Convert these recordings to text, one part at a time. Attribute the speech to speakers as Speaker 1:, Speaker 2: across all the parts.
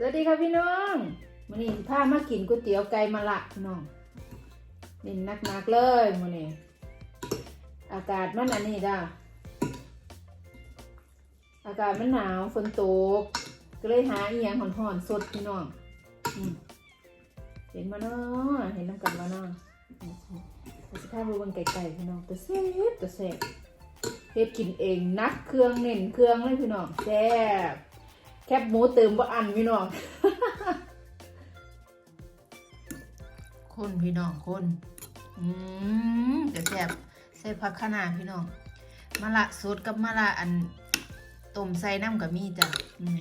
Speaker 1: สวัสดีค่ะพี่น้องมื้อนี้สิพามากินก๋วยเตี๋ยวไก่มะละพี่น้องเน้นหนักเลยมื้อนี้อากาศมันอันนี้จ้าอากาศมันหนาวฝนตก ก็เลยหาอีหยังห่อนๆสดพี่น้องเห็นมาเนาะเห็นน้ำกันมาเนาะเราสิพาไปเบิ่ไก่ๆพี่น้องแต่แซ่บแต่แซ่บเฮ็ดกินเองนักเครื่องเน้นเครื่องเลยพี่น้องแซ่บ แคบหมูเติมบ่อันพี่น้อง คนพี่น้องคน อืมแต่แซ่บใส่ผักคะน้าพี่น้องมะละสดกับมะละอันต้มใส่น้ำกับมีจ้ะอืม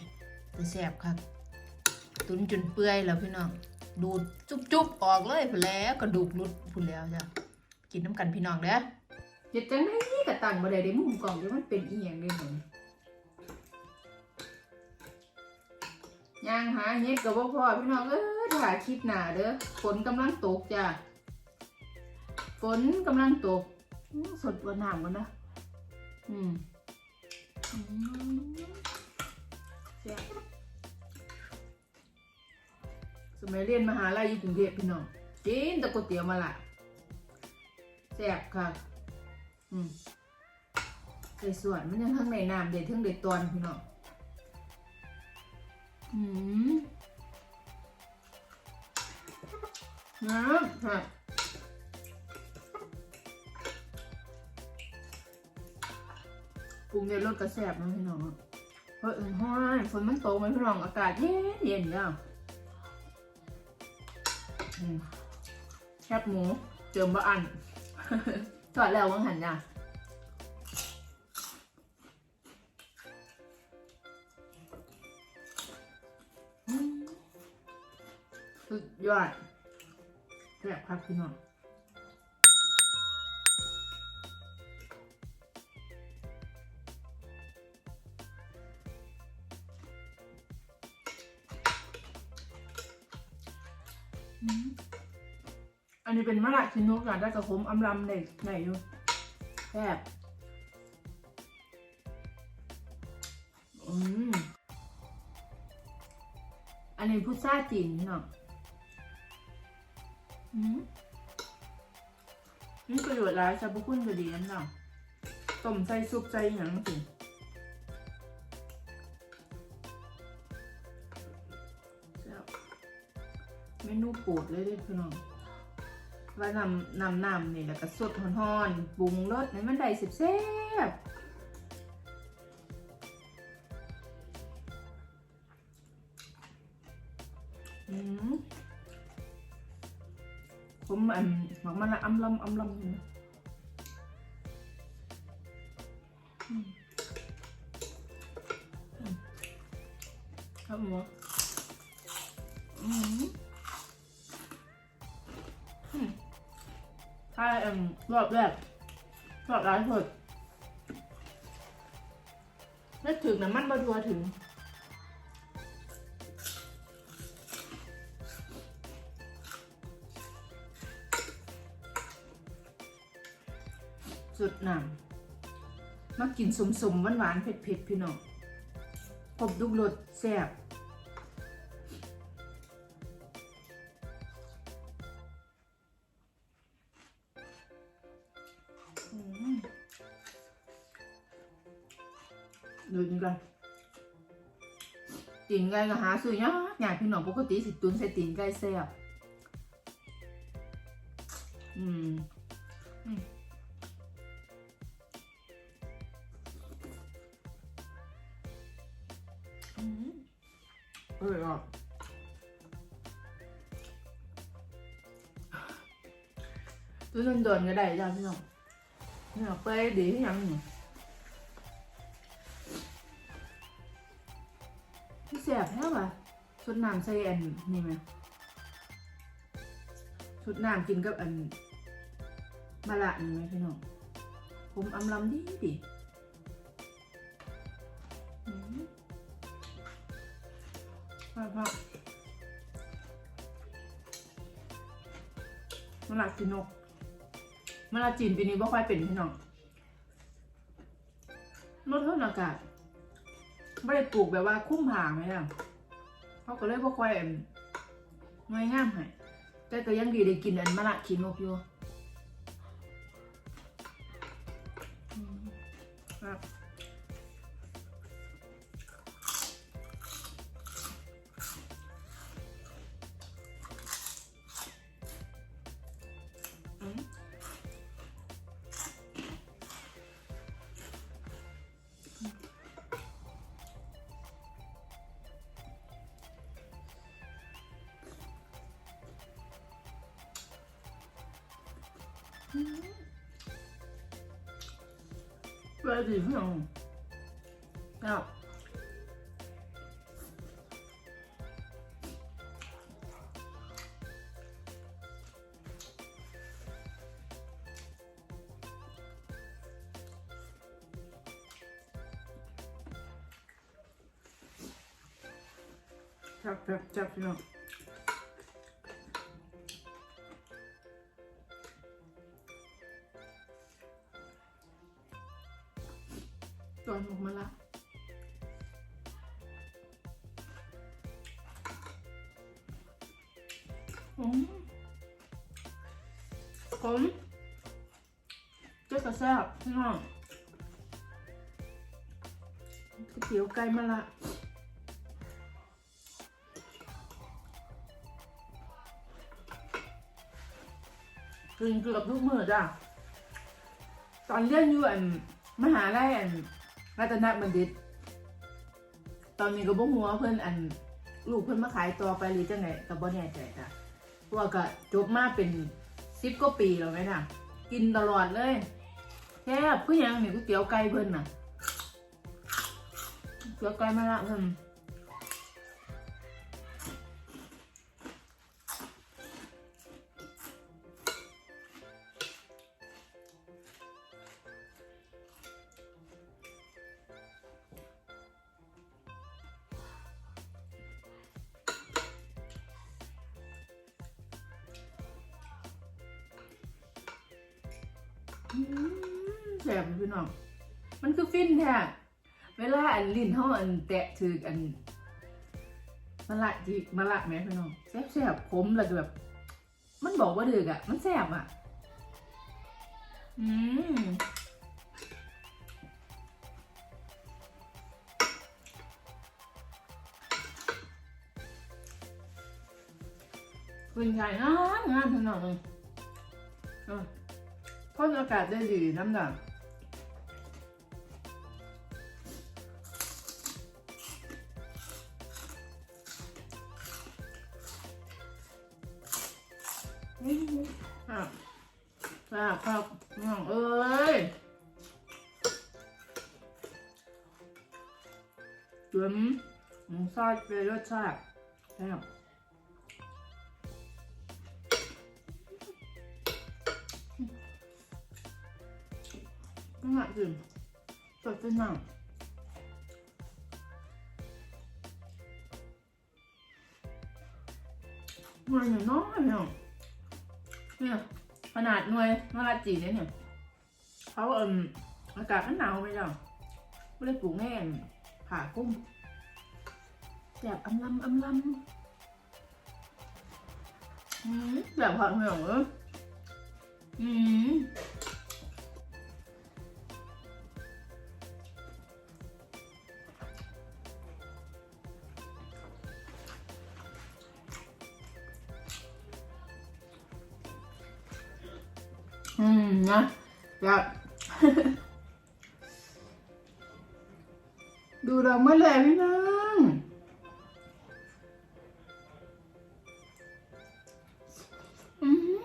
Speaker 1: แต่แซ่บครับตุนจนเปื่อยแล้วพี่น้อง ดูดจุบๆออกเลยพู้นแล้วกระดูกรุดพูนแล้วจ้ะ กินน้ำกันพี่น้องเด้อเฮ็ดจังได๋ก็ตั้งบ่ได้เด้มุมกล้องเดี๋ยวมันเป็นอีหยังเด้หน ย่างหาเฮ็ดกับพ่พ่อพี่น้องเอ้ยถ่ายคลิปหนาเด้อฝนกำลังตกจ้ะฝนกำลังตกสดกว่าน้ำกันนะอืมอืมแซ่บสมัยเรียนมหาลัยอยู่กรุงเทพพี่น้องกินแต่ก๋วยเตี๋ยวมาละแซ่บค่ะ อืมใส่ส่วนมันยังทั้งในน้ำเด็ดทั้งเด็ดตอนพี่น้อง อืมน้ำค่ะปรุงในรสกระแสบนะพี่น้องเพราะอื่นห้อยฝนมันตกไหมพี่น้องอากาศเย็นเย็นจ้ะแคบหมูเจิมบะอันจอดแล้ววังหันจ้ะ สุดยอดแซ่บครับพี่น้องอันนี้เป็นมะระชินโนกะได้กระผมอำลำเด็กไหนอยู่แซ่บอืมอันนี้พุทราจีนเนาะ นี่ประโยชน์หลายสรรพคุณก็ดีนั่นเนาะต้มใส่ซุปใส่หยังสิเมนูโปรดเลยเด้อพี่น้องว่านำนำนำนี่แล้วก็สดห่อนๆปรุงรสให้มันได้สิบแซ่บอืม ผมอันหมักมันละอำลำอำลำอยู่นะอืม สุดหนำมากินสมสมหวานหวานเผ็ดเผ็ดพี่น้องครบทุกรสแซ่บดูจริงกันตีนไก่ก็หาซื้อยากยากพี่น้องปกติสิตุนใส่ตีนไก่แซ่บอืมอื ตัวนึงโดนก็ได้จ้าพี่น้องเนี่ยไปดีที่ยังนี่พี่แสบแค่ป่ะชุดน้ำใส่อันนี่ไหมชุดน้ำกินกับอันมะละนี่ไหมพี่น้องผมอำลำดีดิพ่อพ่อมะละจีนก มะละจีนปีนี้บ่ค่อยเป็นพี่น้องลดเท่าอากาศไม่ได้ปลูกแบบว่าคุ้มผางไหมล่ะเขาก็เลยบ่ค่อยอั่หน่วยงามให้แต่ก็ยังดีได้กินอันมะละขีนกอยู่ เวลาดีพี่น้ องครับจับจับจับพี่น้องตอนออกมาละอืมผมเจ๊กระแซบพี่น้องก๋วยเตี๋ยวไก่มะละกินเกือบทุกมื้อจ้ะตอนเรียนอยู่อันมหาลัยอัน รัตนบัณฑิต ตอนนี้ก็บ่หัวเพื่อนอัน ลูกเพื่อนมาขายต่อไปหรือจังไงก็บ่แน่ใจจ้ะเพราะว่าก็จบมาเป็นสิบกว่าปีแล้วแม่น่ะ กินตลอดเลยแซ่บคือยังนี่ก๋วยเตี๋ยวไก่เพื่อนน่ะก๋วยเตี๋ยวไก่มาละเพื่อน สบพี่น้อง มันคือฟินแท้เวลาอันลิ้นเฮาอันแตะถืออันมะละจีมะละแม่พี่น้องแซ่บแซ่บขมแล้วก็แบบ มันบอกว่าดึกอะ มันแซ่บอะ อืมเป็นไงงามงามพี่น้องเลยเออพ่นอากาศได้ดีน้ำหนัก จุ๋มหมูซอสเป็นรสชาติแซ่บนั่นแหละจุ๋มสดเป็นหนังหน่วยหน่อยน้อยเนี่ยเนี่ยขนาดหน่วยมะละจีเนี่ยเนี่ยเขาเอิ่มอากาศมันหนาวไปจ้ะไม่ได้ปลูกแง่ นผ่ากุ้งแบบอำลำอำลำอืมแบบผัดเหนียวเอออืมอืมนะอยา ดูเราเมื่อไหร่พี่น้องอืม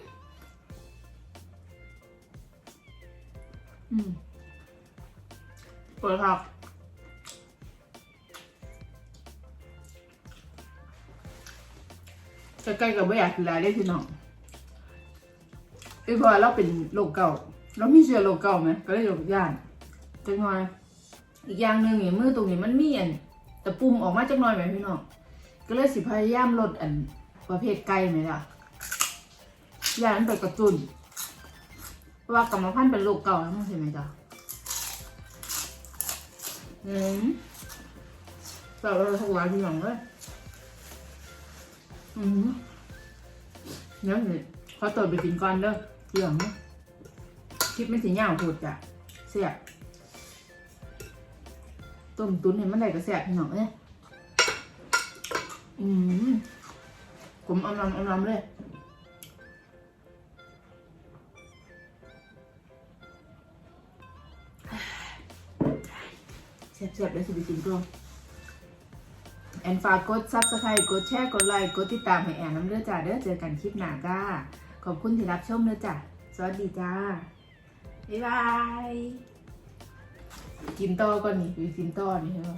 Speaker 1: อืมเปิดครับใกล้ๆกับไม่อยากกินอะไรได้พี่น้องไอ้พอเราเป็นโรคเก่าเรามีเชื้อโรคเก่าไหมก็เลยโรคย่านจังหน่อย อีกอย่างหนึ่งเนี่ยมือตรงนี้มันมีอันแต่ปุ่มออกมาจังหน่อยไหมพี่น้องก็เลยสิพยายามลดอันประเภทไก่ไหมล่ะย่านมันไปกระตุ้นว่ากรรมพันธุ์เป็นโรคเก่าแล้วมั้งใช่ไหมจ๊ะอืมแต่เราทั้งหลายพี่น้องเลยอืมเดี๋ยวสิขอตัวไปกินก่อนเด้อเรื่องนี้คลิปไม่สียาวพูดจ้ะเสียบ ต้มตุ้นเห็นมันได้ก็แสบพี่น้องเอ้ยอืมผมอมลำอมลำเลยเสียบๆแล้วสิไปกินก่อนแอนฝากกดซับสไครต์กดแชร์ กดไลค์ กดติดตามให้แอนน้ำเลือจ้าเด้อเจอกันคลิปหน้าจ้า ขอบคุณที่รับชมเด้อจ้า สวัสดีจ้า บ๊ายบาย กินต่อก่อนนี่ไปกินต่อนี่ใช่ไหม